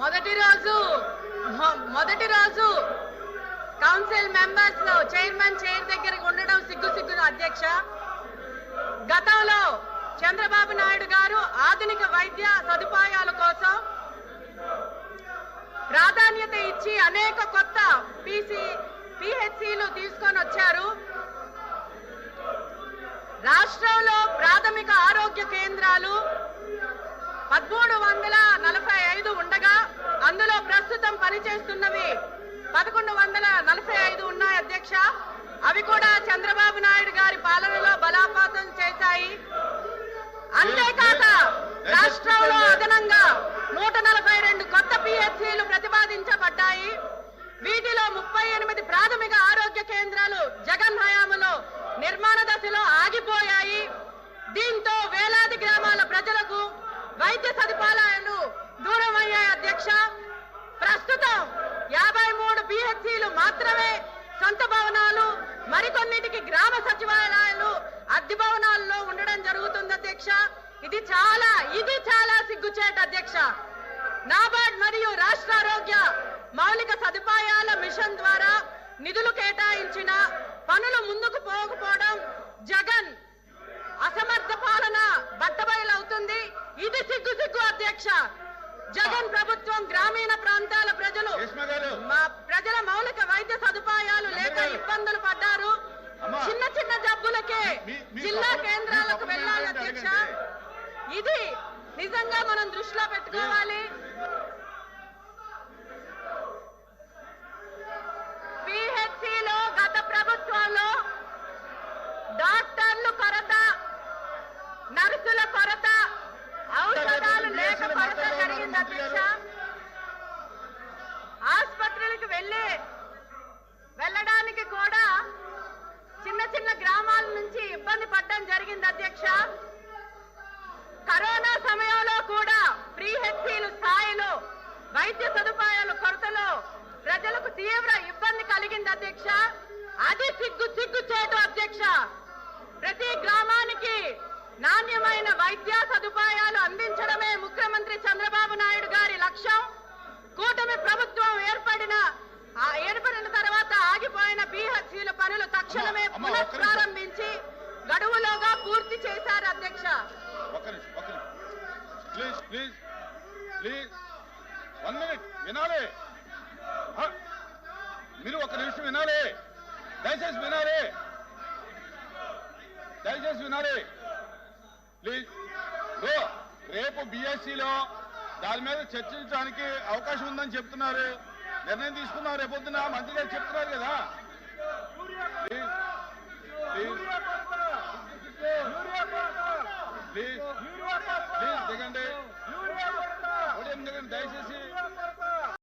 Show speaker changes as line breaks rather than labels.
మొదటి రోజు మొ- మొదటి రోజు కౌన్సిల్ మెంబర్స్ చైర్మన్ చైర్ దగ్గర ఉండడం సిగ్గు సిగ్గు అధ్యక్ష. గతంలో చంద్రబాబు నాయుడు గారు ఆధునిక వైద్య సదుపాయాల కోసం ప్రాధాన్యత ఇచ్చి అనేక కొత్త పీసీ పిహెచ్సిలు తీసుకొని వచ్చారు. రాష్ట్రంలో ప్రాథమిక ఆరోగ్య కేంద్రాలు పదమూడు వందల నలభై ఐదు ఉండగా అందులో ప్రస్తుతం పనిచేస్తున్నవి పదకొండు వందల నలభై ఐదు ఉన్నాయి అధ్యక్ష. అవి కూడా చంద్రబాబు నాయుడు గారి పాలనలో బలాపాతం చేశాయి. అంతేకాక రాష్ట్రంలో అదనంగా నూట నలభై రెండు కొత్త పిహెచ్సిలు ప్రతిపాదించబడ్డాయి. వీటిలో ముప్పై ఎనిమిది ప్రాథమిక ఆరోగ్య కేంద్రాలు జగన్ హయాములో నిర్మాణ దశలో ఆగిపోయాయి దీంతో వేలాది గ్రామాల ప్రజలకు వైద్య సదుపాయాలు దూరం అయ్యాయి అధ్యక్ష. ప్రస్తుతం యాభై మూడు పిహెచ్సిలు మాత్రమే సొంత భవనాలు మరికొన్నిటికి గ్రామ సచివాలయాలు అద్దె భవనాల్లో ఉండడం జరుగుతుంది అధ్యక్ష. ఇది చాలా ఇది చాలా సిగ్గుచేట అధ్యక్ష. నాబార్డ్ మరియు రాష్ట్ర ఆరోగ్య మౌలిక సదుపాయాల మిషన్ ద్వారా నిధులు కేటాయించిన పనులు ముందుకు పోకపోవడం జగన్ అసమర్థ పాలన బట్టబయలవుతుంది ఇది సిగ్గు సిగ్గు అధ్యక్ష జగన్ ప్రభుత్వం గ్రామీణ ప్రాంతాల ప్రజలు
రేష్మ గారు
మా ప్రజల మౌలిక వైద్య సదుపాయాలు లేక. ఇబ్బందులు పడ్డారు. చిన్న చిన్న జబ్బులకే జిల్లా కేంద్రాలకు వెళ్ళాలి అధ్యక్ష. ఇది నిజంగా మనం దృష్టిలో పెట్టుకోవాలి వెళ్ళడానికి కూడా చిన్న చిన్న గ్రామాల నుంచి ఇబ్బంది పడడం జరిగింది అధ్యక్ష. కరోనా సమయంలో కూడా ప్రీ హెచ్సీలు స్థాయిలో వైద్య సదుపాయాల కొరతలో ప్రజలకు తీవ్ర ఇబ్బంది కలిగింది అధ్యక్ష. అది సిగ్గు సిగ్గు చేటు అధ్యక్ష. ప్రతి గ్రామానికి నాణ్యమైన వైద్య సదుపాయాలు తక్షణమే. పునఃప్రారంభించి గడువులోగా పూర్తి చేశారు అధ్యక్ష.
Please please please one minute వినాలి. మీరు ఒక నిమిషం వినాలి. దయచేసి వినాలి. దయచేసి వినాలి. ప్లీజ్ రేపు బీఎస్సీలో దాని మీద చర్చించడానికి అవకాశం ఉందని చెప్తున్నారు. నిర్ణయం తీసుకున్నాం రేపొద్దున మంత్రి గారు చెప్తున్నారు కదా. যেখানটা